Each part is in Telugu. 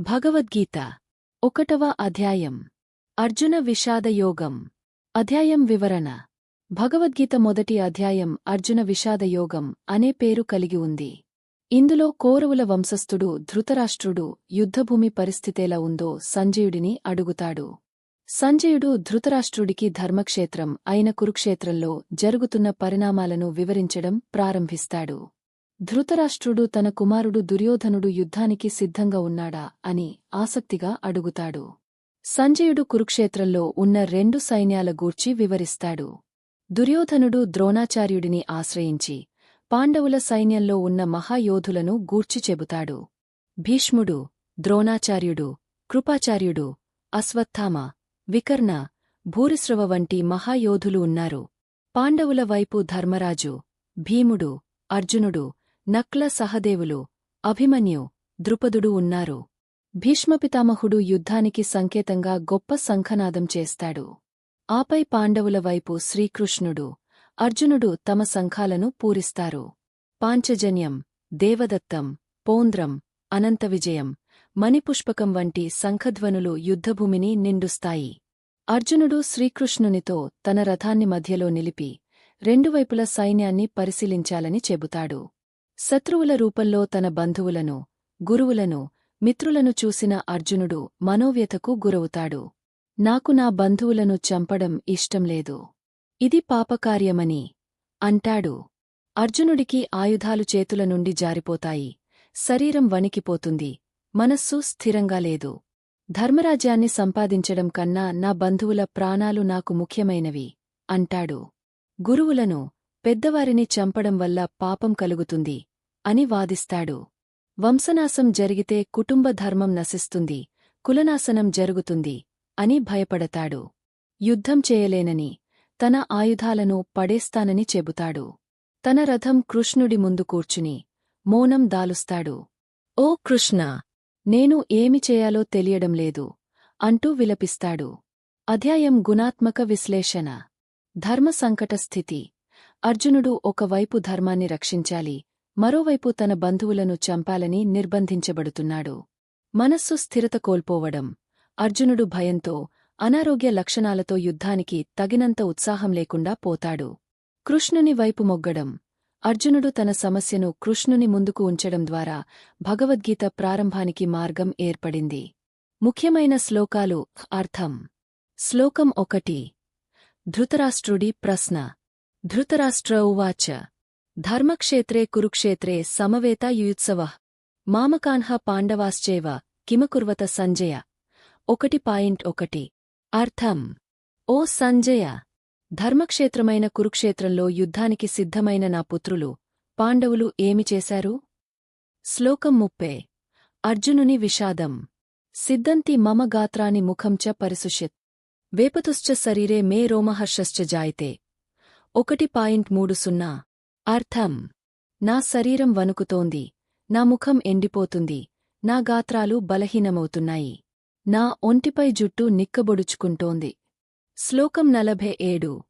భగవద్గీత ఒకటవ అధ్యాయం. అర్జున విషాద యోగం. అధ్యాయం వివరణ. భగవద్గీత మొదటి అధ్యాయం అర్జున విషాద యోగం అనే పేరు కలిగి ఉంది. ఇందులో కౌరవుల వంశస్థుడు ధృతరాష్ట్రుడు యుద్ధభూమి పరిస్థితేలా ఉందో సంజయుడిని అడుగుతాడు. సంజయుడు ధృతరాష్ట్రుడికి ధర్మక్షేత్రం అయిన కురుక్షేత్రంలో జరుగుతున్న పరిణామాలను వివరించడం ప్రారంభిస్తాడు. ధృతరాష్ట్రుడు తన కుమారుడు దుర్యోధనుడు యుద్ధానికి సిద్ధంగా ఉన్నాడా అని ఆసక్తిగా అడుగుతాడు. సంజయుడు కురుక్షేత్రంలో ఉన్న రెండు సైన్యాల గూర్చి వివరిస్తాడు. దుర్యోధనుడు ద్రోణాచార్యుడిని ఆశ్రయించి పాండవుల సైన్యంలో ఉన్న మహాయోధులను గూర్చి చెబుతాడు. భీష్ముడు ద్రోణాచార్యుడు కృపాచార్యుడు అశ్వత్థామ వికర్ణ భూరిశ్రవ వంటి మహాయోధులు ఉన్నారు. పాండవుల వైపు ధర్మరాజు భీముడు అర్జునుడు నక్ల సహదేవులు అభిమన్యు ద్రుపదుడు ఉన్నారు. భీష్మపితామహుడు యుద్ధానికి సంకేతంగా గొప్ప శంఖనాదం చేస్తాడు. ఆపై పాండవుల వైపు శ్రీకృష్ణుడు అర్జునుడు తమ శంఖాలను పూరిస్తారు. పాంచజన్యం దేవదత్తం పౌంద్రం అనంతవిజయం మణిపుష్పకం వంటి శంఖధ్వనులు యుద్ధభూమిని నిండుస్తాయి. అర్జునుడు శ్రీకృష్ణునితో తన రథాన్ని మధ్యలో నిలిపి రెండువైపుల సైన్యాన్ని పరిశీలించాలని చెబుతాడు. శత్రువుల రూపంలో తన బంధువులను గురువులను మిత్రులను చూసిన అర్జునుడు మనోవ్యతకు గురవుతాడు. నాకు నా బంధువులను చంపడం ఇష్టంలేదు ఇది పాపకార్యమని అంటాడు. అర్జునుడికి ఆయుధాలు చేతుల నుండి జారిపోతాయి. శరీరం వణికిపోతుంది. మనస్సు స్థిరంగా లేదు. ధర్మరాజ్యాన్ని సంపాదించడం కన్నా నా బంధువుల ప్రాణాలు నాకు ముఖ్యమైనవి అంటాడు. గురువులను పెద్దవారిని చంపడం వల్ల పాపం కలుగుతుంది. అని వాదిస్తాడు. వంశనాశం జరిగితే కుటుంబ ధర్మం నశిస్తుంది కులనాశనం జరుగుతుంది అని భయపడతాడు. యుద్ధం చేయలేనని తన ఆయుధాలను పడేస్తానని చెబుతాడు. తన రథం కృష్ణుడి ముందు కూర్చుని మౌనం దాలుస్తాడు. ఓ కృష్ణ నేను ఏమి చేయాలో తెలియడం లేదు అంటూ విలపిస్తాడు. అధ్యాయం గుణాత్మక విశ్లేషణ. ధర్మ సంకట స్థితి. అర్జునుడు ఒకవైపు ధర్మాన్ని రక్షించాలి మరోవైపు తన బంధువులను చంపాలని నిర్బంధించబడుతున్నాడు. మనస్సు స్థిరత కోల్పోవడం అర్జునుడు భయంతో అనారోగ్య లక్షణాలతో యుద్ధానికి తగినంత ఉత్సాహం లేకుండా పోతాడు. కృష్ణుని వైపు మొగ్గడం అర్జునుడు తన సమస్యను కృష్ణుని ముందుకు ఉంచడం ద్వారా భగవద్గీత ప్రారంభానికి మార్గం ఏర్పడింది. ముఖ్యమైన శ్లోకాలు అర్థం. శ్లోకం ఒకటి. ధృతరాష్ట్రుడి ప్రశ్న. ధృతరాష్ట్ర ఉవాచ. ధర్మక్షేత్రే కురుక్షేత్రే సమవేత యుయుత్సవ. మామకాన్హ పాండవాశ్చేవ కిమకుర్వత సంజయ. ఒకటి పాయింట్ ఒకటి. అర్థం. ఓ సంజయ! ధర్మక్షేత్రమైన కురుక్షేత్రంలో యుద్ధానికి సిద్ధమైన నా పుత్రులు పాండవులు ఏమి చేశారు? శ్లోకం ముప్పే. అర్జునుని విషాదం. సిద్ధంతి మమ గాత్రాని ముఖంచ చ వేపతుశ్చ శరీరే మే రోమహర్షశ్చ జాయితే. ఒకటి పాయింట్ మూడు సున్నా. అర్థం. నా శరీరం వణుకుతోంది. నా ముఖం ఎండిపోతుంది. నా గాత్రాలు బలహీనమవుతున్నాయి. నా ఒంటిపై జుట్టు నిక్కబొడుచుకుంటోంది. శ్లోకం నలభై ఏడు.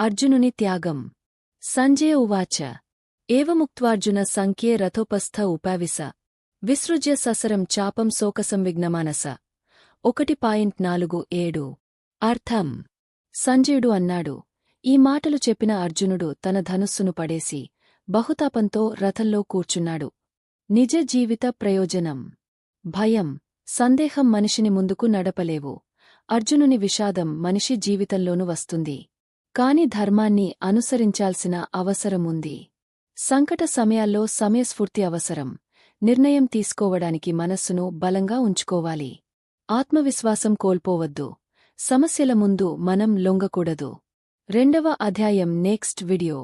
అర్జునుని త్యాగం. సంజయ ఉవాచ. ఏవముక్త్వార్జున సంఖ్యే రథోపస్థ ఉపావిస విసృజ్య ససరం చాపం శోకసంవిఘ్నమానస. ఒకటి పాయింట్ నాలుగు ఏడు. అర్థం. సంజయుడు అన్నాడు. ఈ మాటలు చెప్పిన అర్జునుడు తన ధనుస్సును పడేసి బహుతాపంతో రథంలో కూర్చున్నాడు. నిజ జీవిత ప్రయోజనం. భయం. సందేహం మనిషిని ముందుకు నడపలేవు. అర్జునుని విషాదం మనిషి జీవితంలోనూ వస్తుంది. కాని ధర్మాన్ని అనుసరించాల్సిన అవసరముంది సంకట సమయాల్లో సమయస్ఫూర్తి అవసరం. నిర్ణయం తీసుకోవడానికి మనస్సును బలంగా ఉంచుకోవాలి. ఆత్మవిశ్వాసం కోల్పోవద్దు. సమస్యల ముందు మనం లొంగకూడదు. రెండవ అధ్యాయం నెక్స్ట్ వీడియో.